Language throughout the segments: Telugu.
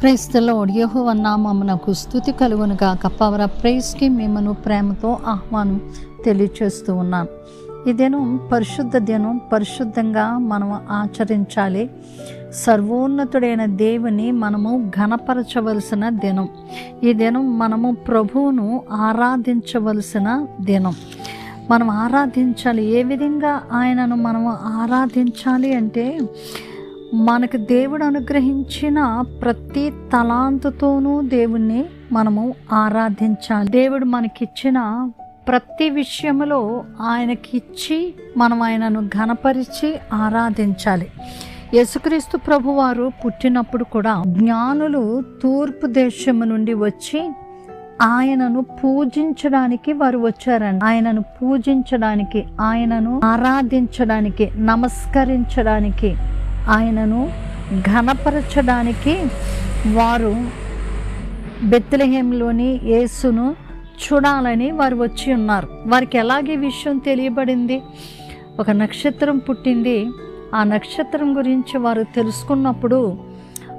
ప్రైస్తలో ఒడియహు నామమునకు స్థుతి కలుగునుగా కప్పవర ప్రైస్కి మిమ్మను ప్రేమతో ఆహ్వానం తెలియచేస్తూ ఉన్నాను ఈ దినం పరిశుద్ధ దినం. పరిశుద్ధంగా మనం ఆచరించాలి. సర్వోన్నతుడైన దేవుని మనము ఘనపరచవలసిన దినం. ఈ దినం మనము ప్రభువును ఆరాధించవలసిన దినం. మనం ఆరాధించాలి. ఏ విధంగా ఆయనను మనము ఆరాధించాలి అంటే మనకు దేవుడు అనుగ్రహించిన ప్రతి తలాంతుతోనూ దేవుణ్ణి మనము ఆరాధించాలి. దేవుడు మనకిచ్చిన ప్రతి విషయంలో ఆయనకిచ్చి మనం ఆయనను ఘనపరిచి ఆరాధించాలి. యేసుక్రీస్తు ప్రభువారు పుట్టినప్పుడు కూడా జ్ఞానులు తూర్పు దేశము నుండి వచ్చి ఆయనను పూజించడానికి వారు వచ్చారండి. ఆయనను పూజించడానికి ఆయనను ఆరాధించడానికి నమస్కరించడానికి ఆయనను ఘనపరచడానికి వారు బెత్లహేంలోని యేసును చూడాలని వారు వచ్చి ఉన్నారు. వారికి ఎలాగే విషయం తెలియబడింది? ఒక నక్షత్రం పుట్టింది. ఆ నక్షత్రం గురించి వారు తెలుసుకున్నప్పుడు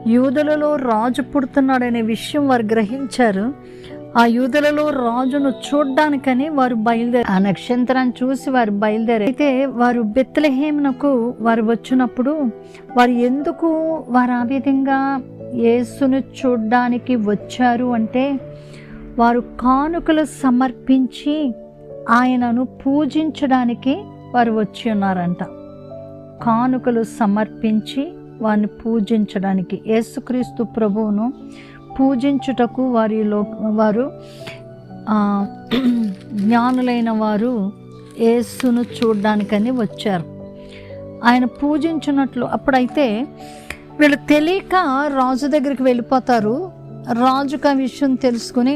యూదులలో రాజు పుడుతున్నాడనే విషయం వారు గ్రహించారు. ఆ యూదులలో రాజును చూడ్డానికని వారు బయలుదేరి ఆ నక్షత్రాన్ని చూసి వారు బయలుదేరి అయితే వారు బెత్తలహేమునకు వారు వచ్చినప్పుడు వారు ఎందుకు వారు ఆ విధంగా యేసును చూడ్డానికి వచ్చారు అంటే వారు కానుకలు సమర్పించి ఆయనను పూజించడానికి వారు వచ్చి ఉన్నారంట. కానుకలు సమర్పించి వారిని పూజించడానికి యేసుక్రీస్తు ప్రభువును పూజించుటకు వారిలో వారు జ్ఞానులైన వారు యేసును చూడడానికని వచ్చారు. ఆయన పూజించినట్లు అప్పుడైతే వీళ్ళు తెలియక రాజు దగ్గరికి వెళ్ళిపోతారు. రాజుకు ఆ విషయం తెలుసుకుని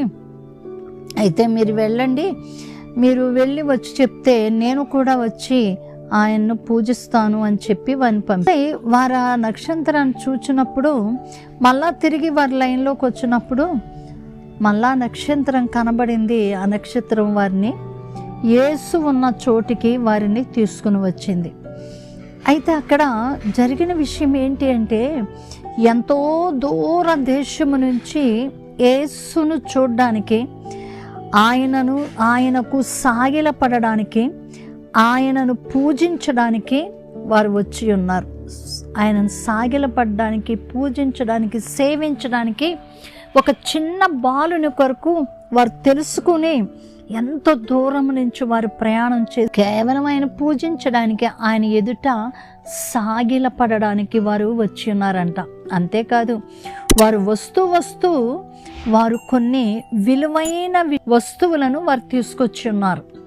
అయితే మీరు వెళ్ళండి. మీరు వెళ్ళి వచ్చి చెప్తే నేను కూడా వచ్చి ఆయన్ను పూజిస్తాను అని చెప్పి వారిని పంపి వారు ఆ నక్షత్రాన్ని చూచినప్పుడు మళ్ళా తిరిగి వారి లైన్లోకి వచ్చినప్పుడు మళ్ళా నక్షత్రం కనబడింది ఆ నక్షత్రం వారిని యేసు ఉన్న చోటికి వారిని తీసుకుని వచ్చింది. అయితే అక్కడ జరిగిన విషయం ఏంటి అంటే ఎంతో దూర దేశము నుంచి యేసును చూడడానికి ఆయనను ఆయనకు సాగిలపడడానికి ఆయనను పూజించడానికి వారు వచ్చి ఉన్నారు. ఆయనను సాగిలపడడానికి పూజించడానికి సేవించడానికి ఒక చిన్న బాలుని కొరకు వారు తెలుసుకుని ఎంతో దూరం నుంచి వారు ప్రయాణం చేసి కేవలం ఆయన పూజించడానికి ఆయన ఎదుట సాగిలపడడానికి వారు వచ్చి ఉన్నారంట. అంతేకాదు వారు వస్తూ వస్తూ వారు కొన్ని విలువైన వస్తువులను వారు తీసుకొచ్చి ఉన్నారు.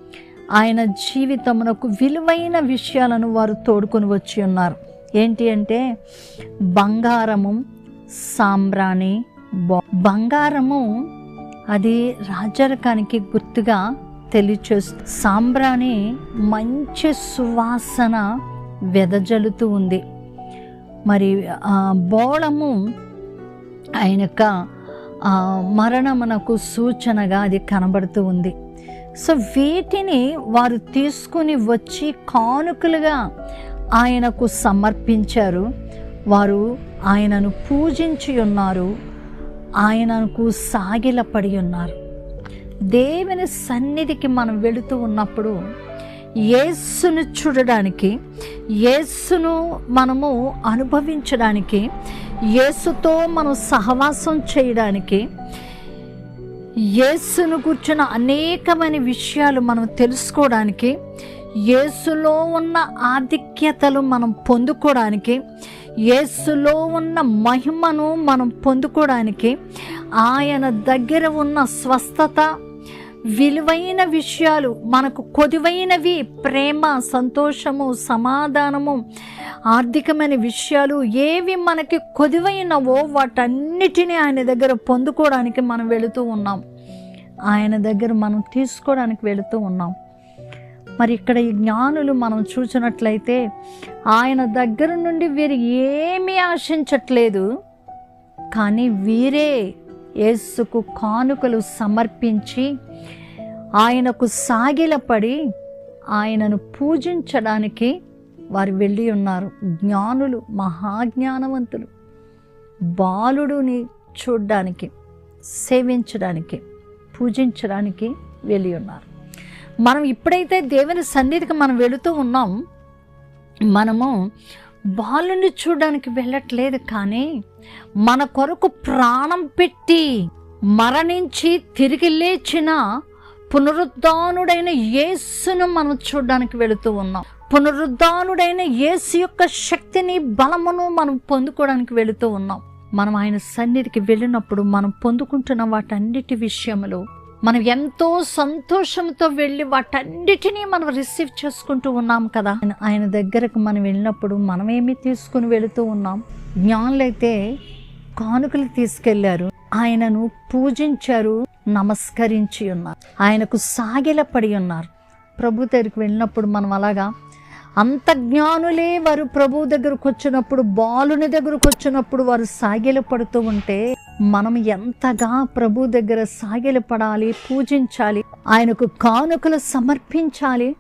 ఆయన జీవితమునకు విలువైన విషయాలను వారు తోడుకొని వచ్చి ఉన్నారు. ఏంటి అంటే బంగారము సాంబ్రాణి బంగారము అది రాజరకానికి గుర్తుగా తెలియచేస్తుంది సాంబ్రాణి మంచి సువాసన వెదజల్లుతూ ఉంది. మరి బోళము ఆయన యొక్క మరణమునకు సూచనగా అది కనబడుతూ ఉంది. సో వీటిని వారు తీసుకుని వచ్చి కానుకలుగా ఆయనకు సమర్పించారు. వారు ఆయనను పూజించి ఉన్నారు. ఆయనకు సాగిలపడి ఉన్నారు. దేవుని సన్నిధికి మనం వెళుతూ ఉన్నప్పుడు యేస్సును చూడడానికి యేస్సును మనము అనుభవించడానికి యేసుతో మనం సహవాసం చేయడానికి యేసును కూర్చున్న అనేకమైన విషయాలు మనం తెలుసుకోవడానికి యేసులో ఉన్న ఆధిక్యతలు మనం పొందుకోవడానికి యేసులో ఉన్న మహిమను మనం పొందుకోవడానికి ఆయన దగ్గర ఉన్న స్వస్థత విలువైన విషయాలు మనకు కొదువైనవి ప్రేమ సంతోషము సమాధానము ఆర్థికమైన విషయాలు ఏవి మనకి కొదువైనవో వాటన్నిటినీ ఆయన దగ్గర పొందుకోవడానికి మనం వెళుతూ ఉన్నాం. ఆయన దగ్గర మనం తీసుకోవడానికి వెళుతూ ఉన్నాం. మరి ఇక్కడ ఈ జ్ఞానులు మనం చూసినట్లయితే ఆయన దగ్గర నుండి వీరు ఏమీ ఆశించట్లేదు కానీ వీరే యేసుకు కానుకలు సమర్పించి ఆయనకు సాగిలపడి ఆయనను పూజించడానికి వారు వెళ్ళి ఉన్నారు. జ్ఞానులు మహాజ్ఞానవంతులు. బాలుడుని చూడ్డానికి సేవించడానికి పూజించడానికి వెళ్ళి ఉన్నారు. మనం ఇప్పుడైతే దేవుని సన్నిధికి మనం వెళుతూ ఉన్నాం. మనము బాలుని చూడడానికి వెళ్ళట్లేదు కానీ మన కొరకు ప్రాణం పెట్టి మరణించి తిరిగి లేచిన పునరుద్ధానుడైన యేసును మనం చూడడానికి వెళుతూ ఉన్నాం. పునరుద్ధానుడైన యేసు యొక్క శక్తిని బలమును మనం పొందుకోవడానికి వెళుతూ ఉన్నాం. మనం ఆయన సన్నిధికి వెళ్ళినప్పుడు మనం పొందుకుంటున్న వాటన్నిటి విషయంలో మనం ఎంతో సంతోషంతో వెళ్ళి వాటన్నిటినీ మనం రిసీవ్ చేసుకుంటూ ఉన్నాం కదా. ఆయన- ఆయన దగ్గరకు మనం వెళ్ళినప్పుడు మనం ఏమి తీసుకుని వెళుతూ ఉన్నాం? జ్ఞానులైతే కానుకలు తీసుకెళ్ళారు. ఆయనను పూజించారు. నమస్కరించి ఉన్నారు ఆయనకు సాగిలపడి ఉన్నారు. ప్రభు దగ్గరికి వెళ్ళినప్పుడు మనం అలాగా అంత జ్ఞానులే వారు ప్రభు దగ్గరకు వచ్చినప్పుడు బాలుని దగ్గరకు వచ్చినప్పుడు వారు సాగిల పడుతూ ఉంటే మనం ఎంతగా ప్రభు దగ్గర సాగిల పడాలి పూజించాలి ఆయనకు కానుకలు సమర్పించాలి.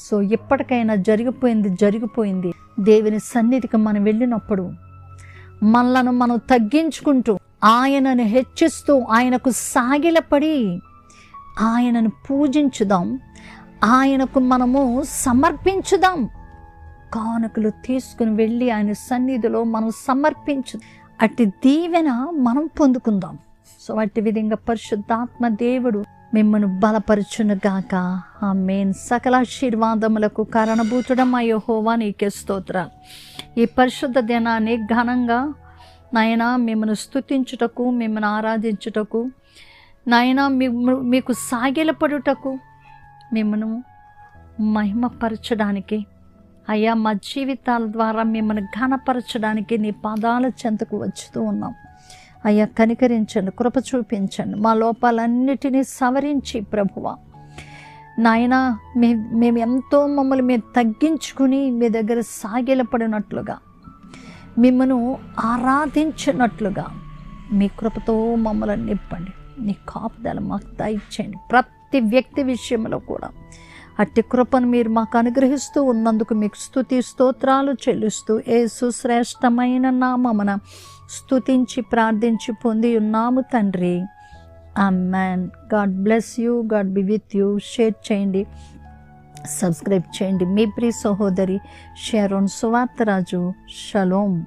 సో ఎప్పటికైనా జరిగిపోయింది జరిగిపోయింది. దేవుని సన్నిధికి మనం వెళ్ళినప్పుడు మనలను మనం తగ్గించుకుంటూ ఆయనను హెచ్చిస్తూ ఆయనకు సాగిలపడి ఆయనను పూజించుదాం. ఆయనకు మనము సమర్పించుదాం. కానుకలు తీసుకుని వెళ్ళి ఆయన సన్నిధిలో మనం సమర్పించు అట్టి దీవెన మనం పొందుకుందాం. సో అట్టి విధంగా పరిశుద్ధాత్మ దేవుడు మిమ్మల్ని బలపరచును గాక ఆ మేన్ సకల ఆశీర్వాదములకు కారణభూతుడమా యెహోవా నీకే స్తోత్ర. ఈ పరిశుద్ధ దినాన్ని ఘనంగా నాయన మిమ్మల్ని స్తుతించుటకు మిమ్మల్ని ఆరాధించుటకు నాయన మీకు సాగిలపడుటకు మిమ్మను మహిమపరచడానికి అయ్యా మా జీవితాల ద్వారా మిమ్మల్ని ఘనపరచడానికి నీ పాదాల చెంతకు వచ్చుతూ ఉన్నాం. అయ్యా కనికరించండి కృప చూపించండి మా లోపాలన్నిటినీ సవరించి ప్రభువ. నాయన మే మేము ఎంతో మమ్మల్ని మేము తగ్గించుకుని మీ దగ్గర సాగిలపడినట్లుగా మిమ్మను ఆరాధించినట్లుగా మీ కృపతో మమ్మల్ని నింపండి. నీ కాపుదల మాకు దయచేయండి. ప్రతి వ్యక్తి విషయంలో కూడా అట్టి కృపను మీరు మాకు అనుగ్రహిస్తూ ఉన్నందుకు మీకు స్థుతి స్తోత్రాలు చెల్లిస్తూ ఏసు శ్రేష్టమైన నామమున స్థుతించి ప్రార్థించి పొంది ఉన్నాము తండ్రి. Man God bless you. God be with you. Share చేయండి. సబ్స్క్రైబ్ చేయండి. మీ ప్రియ సహోదరి షేరోన్ సువార్తరాజు షలోం.